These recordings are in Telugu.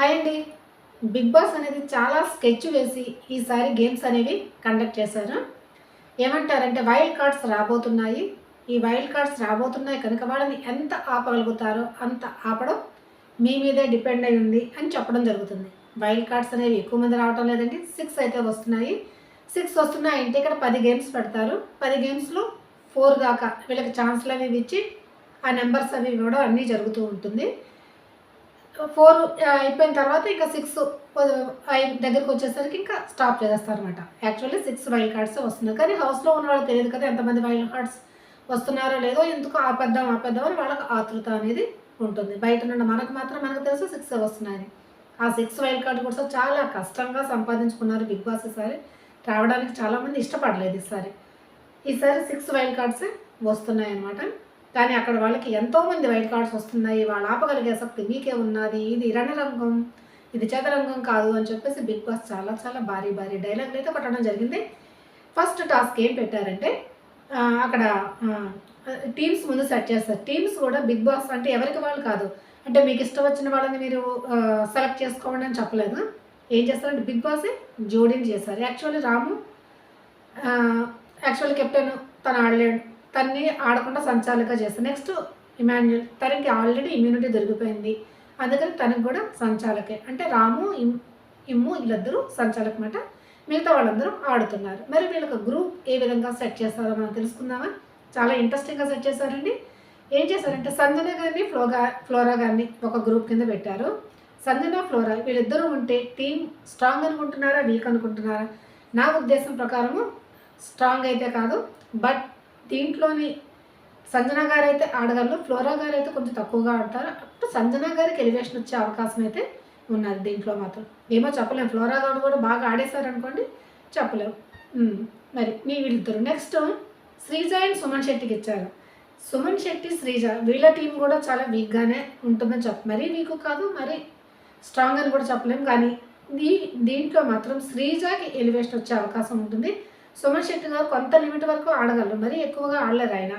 హాయ్ అండి. బిగ్ బాస్ అనేది చాలా స్కెచ్ వేసి ఈసారి గేమ్స్ అనేవి కండక్ట్ చేశారు. ఏమంటారంటే వైల్డ్ కార్డ్స్ రాబోతున్నాయి. ఈ వైల్డ్ కార్డ్స్ రాబోతున్నాయి కనుక వాళ్ళని ఎంత ఆపగలుగుతారో అంత ఆపడం మీ మీదే డిపెండ్ అయి ఉంది అని చెప్పడం జరుగుతుంది. వైల్డ్ కార్డ్స్ అనేవి ఎక్కువ మంది రావటం లేదండి. సిక్స్ అయితే వస్తున్నాయి. సిక్స్ వస్తున్నాయంటే ఇక్కడ పది గేమ్స్ పెడతారు. పది గేమ్స్లో ఫోర్ దాకా వీళ్ళకి ఛాన్స్లు అవి ఇచ్చి ఆ నెంబర్స్ అవి ఇవ్వడం అన్నీ జరుగుతూ ఉంటుంది. ఫోర్ అయిపోయిన తర్వాత ఇంకా సిక్స్ దగ్గరికి వచ్చేసరికి ఇంకా స్టాప్ చేస్తారనమాట యాక్చువల్లీ సిక్స్ వైల్డ్ కార్డ్స్ వస్తున్నాయి. కానీ హౌస్లో ఉన్న వాళ్ళకి తెలియదు కదా ఎంతమంది వైల్డ్ కార్డ్స్ వస్తున్నారో లేదో ఎందుకు ఆపేద్దాం ఆపేద్దాం అని వాళ్ళకి ఆతృత అనేది ఉంటుంది. బయట నుండి మనకు మాత్రం మనకు తెలుసు సిక్స్ వస్తున్నాయని. ఆ సిక్స్ వైల్డ్ కార్డు కూడా చాలా కష్టంగా సంపాదించుకున్నారు బిగ్ బాస్ ఈసారి. రావడానికి చాలామంది ఇష్టపడలేదు ఈసారి. ఈసారి సిక్స్ వైల్డ్ కార్డ్స్ వస్తున్నాయి అన్నమాట కానీ అక్కడ వాళ్ళకి ఎంతోమంది వైట్ కార్డ్స్ వస్తున్నాయి వాళ్ళు ఆపగలిగే శక్తి మీకే ఉన్నది. ఇది రణరంగం ఇది చదరంగం కాదు అని చెప్పేసి బిగ్ బాస్ చాలా చాలా భారీ భారీ డైలాగులు అయితే కొట్టడం జరిగింది. ఫస్ట్ టాస్క్ ఏం పెట్టారంటే అక్కడ టీమ్స్ ముందు సెట్ చేస్తారు. టీమ్స్ కూడా బిగ్ బాస్ అంటే ఎవరికి వాళ్ళు కాదు. అంటే మీకు ఇష్టం వచ్చిన వాళ్ళని మీరు సెలెక్ట్ చేసుకోండి అని చెప్పలేదు. ఏం చేస్తారంటే బిగ్ బాసే జోడించి చేశారు యాక్చువల్లీ రాము యాక్చువల్ కెప్టెన్ తను ఆడలేడు. తన్ని ఆడకుండా సంచాలక చేస్తాను నెక్స్ట్ ఇమాన్యుల్ తనకి ఆల్రెడీ ఇమ్యూనిటీ దొరికిపోయింది. అందుకని తనకు కూడా సంచాలకే. అంటే రాము ఇమ్ ఇమ్ము వీళ్ళిద్దరూ సంచాలకమాట. మిగతా వాళ్ళందరూ ఆడుతున్నారు. మరి వీళ్ళకి గ్రూప్ ఏ విధంగా సెట్ చేస్తారో మనం తెలుసుకుందామా? చాలా ఇంట్రెస్టింగ్గా సెట్ చేశారండి. ఏం చేశారంటే సంజన గారిని ఫ్లోగా ఫ్లోరా గారిని ఒక గ్రూప్ కింద పెట్టారు. సంజన ఫ్లోరా వీళ్ళిద్దరూ ఉంటే టీం స్ట్రాంగ్ అనుకుంటున్నారా వీక్ అనుకుంటున్నారా? నా ఉద్దేశం ప్రకారము స్ట్రాంగ్ అయితే కాదు బట్ దీంట్లోని సంజన గారు అయితే ఆడగలరు. ఫ్లోరా గారు అయితే కొంచెం తక్కువగా ఆడతారు. అప్పుడు సంజన గారికి ఎలివేషన్ వచ్చే అవకాశం అయితే ఉన్నది దీంట్లో మాత్రం. ఏమో చెప్పలేము ఫ్లోరా గారు కూడా బాగా ఆడేశారనుకోండి చెప్పలేము మరి మీ వీళ్ళిద్దరు. నెక్స్ట్ శ్రీజ అండ్ సుమన్ శెట్టికి ఇచ్చారు సుమన్ శెట్టి శ్రీజ వీళ్ళ టీం కూడా చాలా వీక్గానే ఉంటుందని చెప్ప మరీ వీక్ కాదు మరి స్ట్రాంగ్ అని కూడా చెప్పలేము కానీ దీ దీంట్లో మాత్రం శ్రీజకి ఎలివేషన్ వచ్చే అవకాశం ఉంటుంది. సుమన్ శెట్టి గారు కొంత లిమిట్ వరకు ఆడగలరు మరీ ఎక్కువగా ఆడలేరు ఆయన.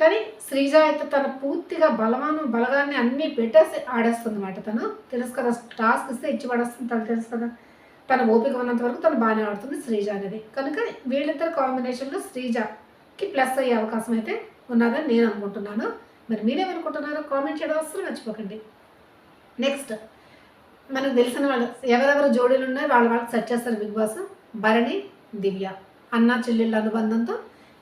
కానీ శ్రీజ అయితే తన పూర్తిగా బలమాను బలగాన్ని అన్నీ పెట్టేసి ఆడేస్తుంది అనమాట తను. తెలుసు కదా టాస్క్ ఇస్తే ఇచ్చి పడేస్తుంది తను తెలుసు కదా. తన ఓపిక ఉన్నంత వరకు తను బాగానే ఆడుతుంది శ్రీజ అనేది. కనుక వీళ్ళిద్దరు కాంబినేషన్లో శ్రీజకి ప్లస్ అయ్యే అవకాశం అయితే ఉన్నదని నేను అనుకుంటున్నాను. మరి మీరేమనుకుంటున్నారో కామెంట్ చేయడం అసలు మర్చిపోకండి. నెక్స్ట్ మనకు తెలిసిన వాళ్ళు ఎవరెవరు జోడీలు ఉన్నాయో వాళ్ళ వాళ్ళకి సెట్ చేస్తారు బిగ్ బాస్. భరణి దివ్య. అన్న చెల్లెళ్ళ అనుబంధంతో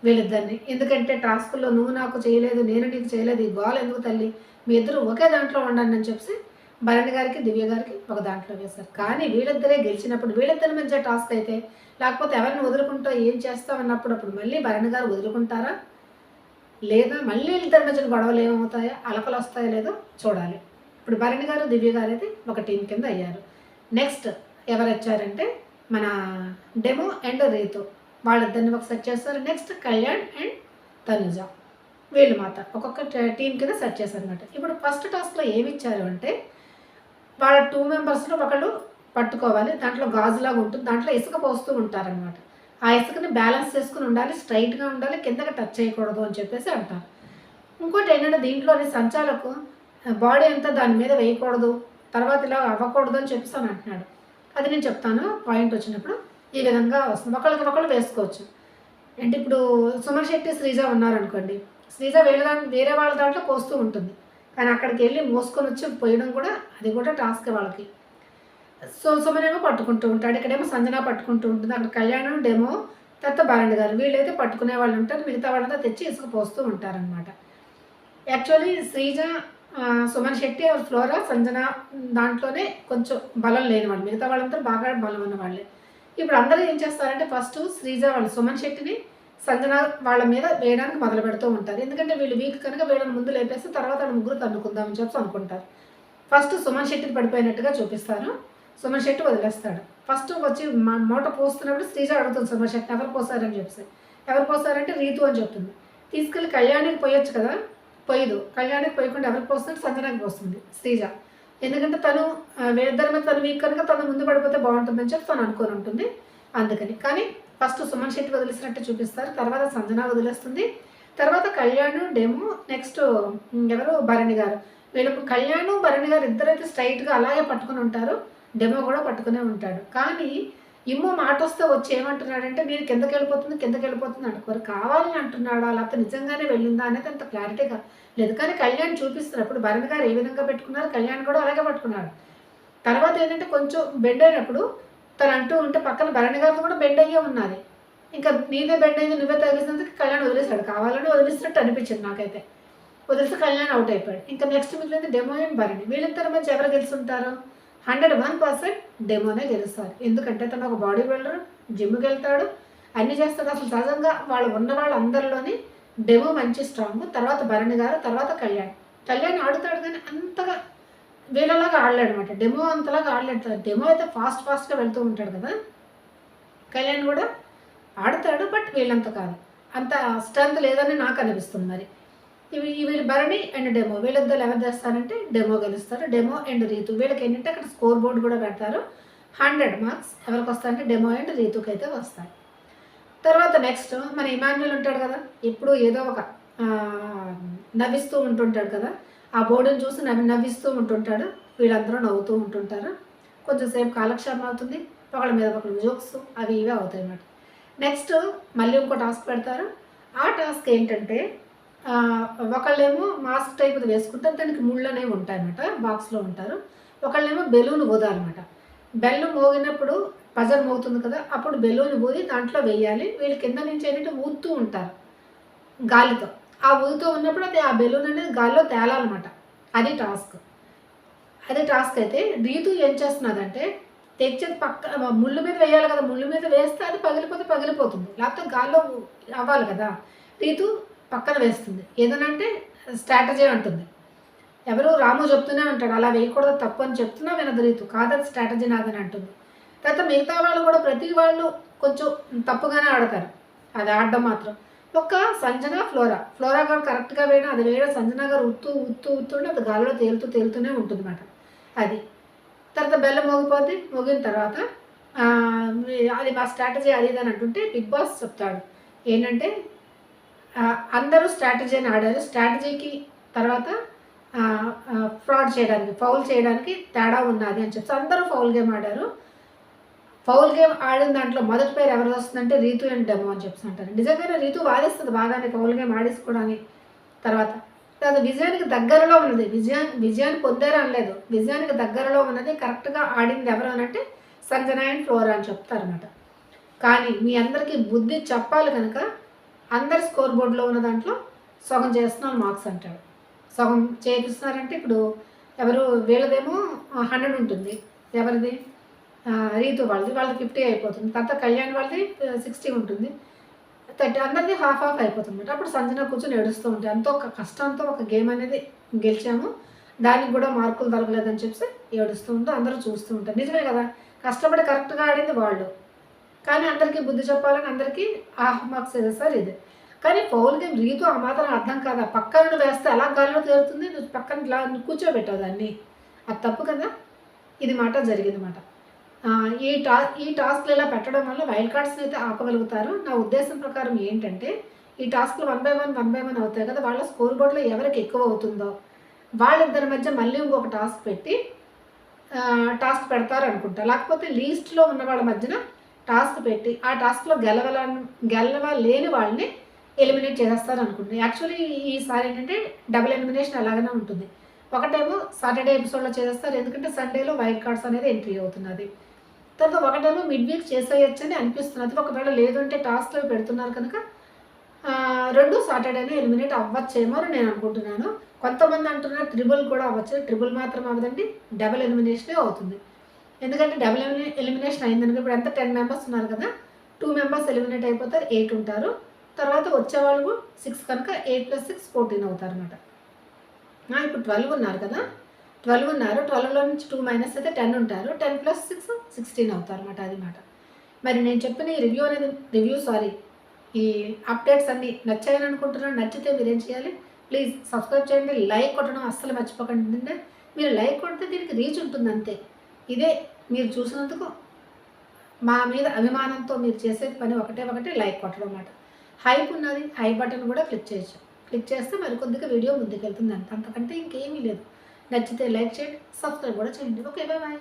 వీళ్ళిద్దరిని. ఎందుకంటే టాస్క్లో నువ్వు నాకు చేయలేదు నేను నీకు చేయలేదు ఈ గోల్ ఎందుకు తల్లి? మీ ఇద్దరు ఒకే దాంట్లో ఉండండి అని చెప్పి భరణి గారికి దివ్య గారికి ఒక దాంట్లో వేశారు. కానీ వీళ్ళిద్దరే గెలిచినప్పుడు వీళ్ళిద్దరి మధ్య టాస్క్ అయితే లేకపోతే ఎవరిని వదులుకుంటా ఏం చేస్తామన్నప్పుడు అప్పుడు మళ్ళీ భరణి గారు వదులుకుంటారా? లేదా మళ్ళీ వీళ్ళిద్దరి మధ్యన గొడవలు ఏమవుతాయో? అలకలు వస్తాయో లేదో చూడాలి. ఇప్పుడు భరణి గారు దివ్య గారు అయితే ఒక టీం కింద అయ్యారు. నెక్స్ట్ ఎవరు వచ్చారంటే మన డెమో అండ్ రీతు. వాళ్ళిద్దరిని ఒక చేస్తారు. Next Kalyan and Tanuja. వీళ్ళు మాత్రం ఒక్కొక్క టీం కింద సెట్ చేశారు అనమాట ఇప్పుడు ఫస్ట్ టాస్క్లో ఏమి ఇచ్చారు అంటే వాళ్ళ టూ మెంబర్స్లో ఒకళ్ళు పట్టుకోవాలి. దాంట్లో గాజులాగా ఉంటుంది. దాంట్లో ఇసుక పోస్తూ ఉంటారనమాట ఆ ఇసుకని బ్యాలెన్స్ చేసుకుని ఉండాలి. స్ట్రైట్గా ఉండాలి. కిందకి టచ్ చేయకూడదు అని చెప్పేసి అంటారు. ఇంకోటి ఏంటంటే దీంట్లోని సంచాలకు బాడీ అంతా దాని మీద వేయకూడదు. తర్వాత ఇలా అవ్వకూడదు అని చెప్పేసి అని అంటున్నాడు. అది నేను చెప్తాను. పాయింట్ వచ్చినప్పుడు ఈ విధంగా వస్తుంది. ఒకళ్ళకి ఒకళ్ళు వేసుకోవచ్చు. అంటే ఇప్పుడు సుమన్ శెట్టి శ్రీజ ఉన్నారనుకోండి. శ్రీజ వేరే వేరే వాళ్ళ దాంట్లో పోస్తూ ఉంటుంది. కానీ అక్కడికి వెళ్ళి మోసుకొని వచ్చి పోయడం కూడా అది కూడా టాస్క్ వాళ్ళకి. సో సుమనేమో పట్టుకుంటూ ఉంటాడు. ఇక్కడేమో సంజన పట్టుకుంటూ ఉంటుంది. అక్కడ కళ్యాణం డేమో తర్వాత బాలండి గారు వీళ్ళైతే పట్టుకునే వాళ్ళు ఉంటారు. మిగతా వాళ్ళంతా తెచ్చి ఇసుక పోస్తూ ఉంటారనమాట యాక్చువల్లీ శ్రీజ సుమన్ శెట్టి ఫ్లోరా సంజన దాంట్లోనే కొంచెం బలం లేని వాళ్ళు మిగతా వాళ్ళంతా బాగా బలం ఉన్న వాళ్ళే. ఇప్పుడు అందరూ ఏం చేస్తారంటే ఫస్ట్ శ్రీజ వాళ్ళు సుమన్ శెట్టిని సంజన వాళ్ళ మీద వేయడానికి మొదలు పెడుతూ ఉంటారు. ఎందుకంటే వీళ్ళు వీక్ కనుక వీళ్ళని ముందు లేపేసి తర్వాత వాళ్ళ ముగ్గురు తన్నుకుందామని చెప్పి అనుకుంటారు. ఫస్ట్ సుమన్ శెట్టిని పడిపోయినట్టుగా చూపిస్తారు. సుమన్ శెట్టి వదిలేస్తాడు. ఫస్ట్ వచ్చి మూట పోస్తున్నప్పుడు శ్రీజ అడుగుతుంది సుమన్ శెట్టి ఎవరు పోసారని చెప్పి ఎవరు పోస్తారంటే రీతు అని చెప్తుంది. తీసుకెళ్ళి కళ్యాణికి పోయొచ్చు కదా? పోయదు. కళ్యాణికి పోయకుండా ఎవరికి పోస్తుంది సంజనాకి పోస్తుంది శ్రీజ. ఎందుకంటే తను ఆ, వీళ్ళిద్దరి మీద తను వీక్ కనుక తను ముందు పడిపోతే బాగుంటుందని చెప్పి తను అనుకొని ఉంటుంది. అందుకని. కానీ ఫస్ట్ సుమన్ శెట్టి వదిలేసినట్టు చూపిస్తారు. తర్వాత సంజన వదిలేస్తుంది. తర్వాత కళ్యాణ్ డెమో నెక్స్ట్ ఎవరు? భరణి గారు. వీళ్ళకు కళ్యాణ్ భరణి గారు ఇద్దరైతే స్ట్రైట్గా అలాగే పట్టుకుని ఉంటారు. డెమో కూడా పట్టుకునే ఉంటాడు. కానీ ఇమ్మో మాట వస్తే వచ్చి ఏమంటున్నాడంటే మీరు కిందకి వెళ్ళిపోతుంది కిందకి వెళ్ళిపోతుంది అనుకోరు. కావాలని అంటున్నాడా? లేకపోతే నిజంగానే వెళ్ళిందా? అనేది అంత క్లారిటీగా లేదు. కానీ కళ్యాణ్ చూపిస్తున్నప్పుడు భరణ్ గారు ఏ విధంగా పెట్టుకున్నారు? కళ్యాణ్ కూడా అలాగే పట్టుకున్నాడు. తర్వాత ఏంటంటే కొంచెం బెండ్ అయినప్పుడు తను అంటూ ఉంటే పక్కన భరణ్ గారితో కూడా బెండ్ అయ్యే ఉన్నది. ఇంకా నీదే బెండ్ అయింది నువ్వే తగిలిసినందుకు కళ్యాణ్ వదిలేశాడు. కావాలని వదిలిసినట్టు అనిపించింది నాకైతే. వదిలిస్తే కళ్యాణ్ అవుట్ అయిపోయాడు. ఇంకా నెక్స్ట్ మిగిలింది డెమో అండ్ భరణి. వీళ్ళిద్దరి మధ్య ఎవరు గెలుచుంటారు హండ్రెడ్ వన్ పర్సెంట్ డెమోనే గెలుస్తారు. ఎందుకంటే తను ఒక బాడీ బిల్డర్ జిమ్కి వెళ్తాడు అన్ని చేస్తాడు. అసలు సహజంగా వాళ్ళు ఉన్న వాళ్ళందరిలోని డెమో మంచి స్ట్రాంగ్ తర్వాత భరణి గారు తర్వాత కళ్యాణ్. కళ్యాణ్ ఆడుతాడు కానీ అంతగా వీళ్ళలాగా ఆడలేడు అనమాట డెమో అంతలాగా ఆడలేడు. డెమో అయితే ఫాస్ట్ ఫాస్ట్గా వెళ్తూ ఉంటాడు కదా. కళ్యాణ్ కూడా ఆడతాడు బట్ వీళ్ళంత కాదు. అంత స్ట్రెంత్ లేదని నాకు అనిపిస్తుంది మరి. ఇవి వీళ్ళు భరణి అండ్ డెమో. వీళ్ళిద్దరు ఎవరు చేస్తారంటే డెమో గెలుస్తారు. Demon and Rithu. వీళ్ళకి ఏంటంటే అక్కడ స్కోర్ బోర్డు కూడా పెడతారు. హండ్రెడ్ మార్క్స్ ఎవరికి వస్తాయంటే డెమో అండ్ రీతుకి అయితే వస్తాయి. తర్వాత నెక్స్ట్ మన ఇమాన్యుల్ ఉంటాడు కదా. ఎప్పుడు ఏదో ఒక నవ్విస్తూ ఉంటుంటాడు కదా. ఆ బోర్డుని చూసి నవ్వి నవ్విస్తూ ఉంటుంటాడు. వీళ్ళందరూ నవ్వుతూ ఉంటుంటారు. కొంచెం సేపు కాలక్షేపం అవుతుంది. ఒకళ్ళ మీద ఒకళ్ళు జోక్స్ అవి ఇవే అవుతాయి అన్నమాట. నెక్స్ట్ మళ్ళీ ఇంకో టాస్క్ పెడతారు. ఆ టాస్క్ ఏంటంటే ఒకళ్ళేమో మాస్క్ టైప్ వేసుకుంటారు దానికి ముళ్ళు అనేవి ఉంటాయన్నమాట బాక్స్లో ఉంటారు. ఒకళ్ళేమో బెలూన్ ఊదాలన్నమాట బెల్లు మోగినప్పుడు పజర్ మోగుతుంది కదా అప్పుడు బెలూన్ ఊది దాంట్లో వేయాలి. వీళ్ళు కింద నుంచి ఏంటంటే ఊదుతూ ఉంటారు గాలితో. ఆ ఊదుతూ ఉన్నప్పుడు అది ఆ బెలూన్ అనేది గాలిలో తేలాలన్నమాట. అది టాస్క్. అదే టాస్క్ అయితే రీతు ఏం చేస్తున్నదంటే తెచ్చేది పక్క ముళ్ళు మీద వేయాలి కదా ముళ్ళు మీద వేస్తే అది పగిలిపోతే పగిలిపోతుంది. లేకపోతే గాల్లో అవ్వాలి కదా. రీతు పక్కన వేస్తుంది. ఏదనంటే స్ట్రాటజీ అంటుంది. ఎవరు రాము చెప్తూనే ఉంటాడు అలా వేయకూడదు తప్పు అని చెప్తున్నా వినదు రీతు కాదది స్ట్రాటజీ నాదని అంటుంది. తర్వాత మిగతా వాళ్ళు కూడా ప్రతి వాళ్ళు కొంచెం తప్పుగానే ఆడతారు. అది ఆడడం మాత్రం. ఒక్క సంజన ఫ్లోరా. ఫ్లోరా గారు కరెక్ట్గా వేయడం అది వేయడం సంజన గారు ఉత్తు ఉత్తు ఉత్తుంటే అది గాలిలో తేలుతూ తేలుతూనే ఉంటుంది అన్నమాట అది. తర్వాత బెల్లం మోగిపోతే మోగిన తర్వాత అది మా స్ట్రాటజీ అది అని అంటుంటే బిగ్ బాస్ చెప్తాడు. ఏంటంటే అందరూ స్ట్రాటజీని ఆడారు. స్ట్రాటజీకి తర్వాత ఫ్రాడ్ చేయడానికి ఫౌల్ చేయడానికి తేడా ఉన్నది అని చెప్పి అందరూ ఫౌల్ గేమ్ ఆడారు. ఫౌల్ గేమ్ ఆడిన దాంట్లో మొదటి పేరు ఎవరు వస్తుందంటే రీతు అండ్ డెమో అని చెప్పి అంటారు. నిజంగానే రీతు వాదిస్తుంది బాగానే ఫౌల్ గేమ్ ఆడేసుకోవడానికి తర్వాత. తర్వాత విజయానికి దగ్గరలో ఉన్నది. విజయా విజయాన్ని పొందారు అనలేదు. విజయానికి దగ్గరలో ఉన్నది. కరెక్ట్గా ఆడింది ఎవరు అని అంటే సంజన అండ్ ఫ్లోరా అని చెప్తారనమాట కానీ మీ అందరికీ బుద్ధి చెప్పాలి కనుక అందరి స్కోర్ బోర్డులో ఉన్న దాంట్లో సగం చేస్తున్నారు మార్క్స్ అంటాడు. సగం చేపిస్తున్నారంటే ఇప్పుడు ఎవరు వీళ్ళదేమో హండ్రెడ్ ఉంటుంది. ఎవరిది? రీతు వాళ్ళది. వాళ్ళది ఫిఫ్టీ అయిపోతుంది. తర్వాత కళ్యాణ్ వాళ్ళది సిక్స్టీ ఉంటుంది. థర్టీ అందరిది హాఫ్ హాఫ్ అయిపోతుంది అప్పుడు సంజన కూర్చొని ఏడుస్తూ ఉంటాయి అంత ఒక కష్టంతో ఒక గేమ్ అనేది గెలిచాము. దానికి కూడా మార్కులు దొరకలేదని చెప్పి ఏడుస్తూ ఉంటే అందరూ చూస్తూ ఉంటారు. నిజమే కదా? కష్టపడి కరెక్ట్గా ఆడింది వాళ్ళు. కానీ అందరికీ బుద్ధి చెప్పాలని అందరికీ హాఫ్ మార్క్స్ వేసేసారు ఇది. కానీ పౌల్ గేమ్ రీతు ఆ మాత్రం అర్థం కాదా? పక్కన వేస్తే అలా గాలిలో తేరుతుంది? నువ్వు పక్కన ఇలా కూర్చోబెట్టావు దాన్ని. అది తప్పు కదా? ఇది మాట జరిగింది మాట. ఈ టా ఈ టాస్క్లు ఇలా పెట్టడం వల్ల వైల్డ్ కార్డ్స్ని అయితే ఆపగలుగుతారు. నా ఉద్దేశం ప్రకారం ఏంటంటే ఈ టాస్క్లు one by one one by one అవుతాయి కదా వాళ్ళ స్కోర్ బోర్డులో ఎవరికి ఎక్కువ అవుతుందో. వాళ్ళిద్దరి మధ్య మళ్ళీ ఇంకొక టాస్క్ పెట్టి టాస్క్ పెడతారు అనుకుంటా లేకపోతే లీస్ట్లో ఉన్న వాళ్ళ మధ్యన టాస్క్ పెట్టి ఆ టాస్క్లో గెలవల గెలవలేని వాళ్ళని ఎలిమినేట్ చేసేస్తారు అనుకుంటా యాక్చువల్లీ ఈసారి ఏంటంటే డబుల్ ఎలిమినేషన్ అలాగనే ఉంటుంది. ఒకటేమో సాటర్డే ఎపిసోడ్లో చేసేస్తారు ఎందుకంటే సండేలో వైల్డ్ కార్డ్స్ అనేది ఎంట్రీ అవుతున్నది. తర్వాత ఒకటేమో మిడ్ వీక్ చేసేయచ్చు అని అనిపిస్తున్నది ఒకవేళ లేదు అంటే టాస్క్లో పెడుతున్నారు కనుక రెండు సాటర్డేనే ఎలిమినేట్ అవ్వచ్చేమో అని నేను అనుకుంటున్నాను. కొంతమంది అంటున్నారు ట్రిబుల్ కూడా అవ్వచ్చు. ట్రిబుల్ మాత్రం అవ్వదండి. డబుల్ ఎలిమినేషనే అవుతుంది. ఎందుకంటే డబుల్ ఎలిమినేషన్ అయిందనుకో ఇప్పుడు ఎంత టెన్ మెంబర్స్ ఉన్నారు కదా టూ మెంబర్స్ ఎలిమినేట్ అయిపోతారు ఎయిట్ ఉంటారు. తర్వాత వచ్చేవాళ్ళు సిక్స్ కనుక ఎయిట్ ప్లస్ సిక్స్ ఫోర్టీన్ అవుతారు అనమాట ఇప్పుడు ట్వెల్వ్ ఉన్నారు కదా ట్వెల్వ్ ఉన్నారు ట్వెల్వ్లో నుంచి టూ మైనస్ అయితే టెన్ ఉంటారు టెన్ ప్లస్ సిక్స్ సిక్స్టీన్ అవుతారు అనమాట అది మాట. మరి నేను చెప్పిన ఈ రివ్యూ అనేది రివ్యూ సారీ ఈ అప్డేట్స్ అన్నీ నచ్చాయని అనుకుంటున్నాను నచ్చితే మీరు ఏం చేయాలి? ప్లీజ్ సబ్స్క్రైబ్ చేయండి లైక్ కొట్టడం అస్సలు మర్చిపోకండి. మీరు లైక్ కొడితే దీనికి రీచ్ ఉంటుంది అంతే. ఇదే మీరు చూసినందుకు మా మీద అభిమానంతో మీరు చేసే పని ఒకటే ఒకటే లైక్ కొట్టడం అన్నమాట. హైప్ ఉన్నది హై బటన్ కూడా క్లిక్ చేయొచ్చు. క్లిక్ చేస్తే మరి కొద్దిగా వీడియో ముందుకెళ్తుంది అంత అంతకంటే ఇంకేమీ లేదు. నచ్చితే లైక్ చేయండి సబ్స్క్రైబ్ కూడా చేయండి. Okay bye bye.